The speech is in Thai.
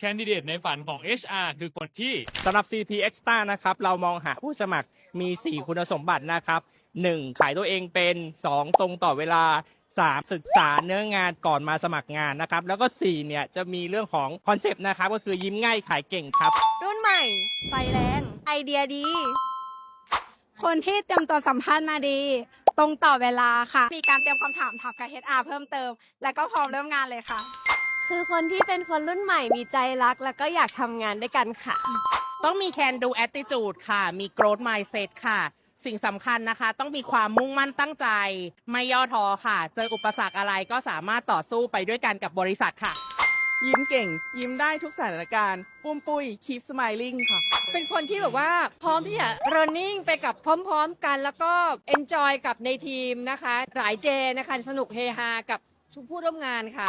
แคนดิเดตในฝันของ HR คือคนที่ สำหรับ CP Extra นะครับ เรามองหาผู้สมัครมี 4 คุณสมบัตินะครับ 1. ขายตัวเองเป็น 2. ตรงต่อเวลา 3. ศึกษาเนื้องานก่อนมาสมัครงานนะครับ แล้วก็ 4 เนี่ย จะมีเรื่องของคอนเซปต์นะครับ ก็คือยิ้มง่ายขายเก่งครับ รุ่นใหม่ ไฟแรง ไอเดียดี คนที่เตรียมตัวสัมภาษณ์มาดี ตรงต่อเวลาค่ะ มีการเตรียมคำถามถามกับ HR เพิ่มเติม แล้วก็พร้อมเริ่มงานเลยค่ะ คือคนที่เป็นคนรุ่นใหม่มีใจรัก แล้วก็อยากทำงานด้วยกันค่ะ ต้องมี can do attitude ค่ะ มี growth mindset ค่ะ สิ่งสำคัญนะคะ ต้องมีความมุ่งมั่นตั้งใจ ไม่ย่อท้อค่ะ เจออุปสรรคอะไรก็สามารถต่อสู้ไปด้วยกันกับบริษัทค่ะ ยิ้มเก่ง ยิ้มได้ทุกสถานการณ์ ปุ้มปุ้ย keep smiling ค่ะ เป็นคนที่แบบว่าพร้อมที่จะ running ไปกับพร้อมๆกัน แล้วก็ enjoy กับในทีมนะคะ หลายเจนะคะ สนุกเฮฮากับทุกผู้ร่วมงานค่ะ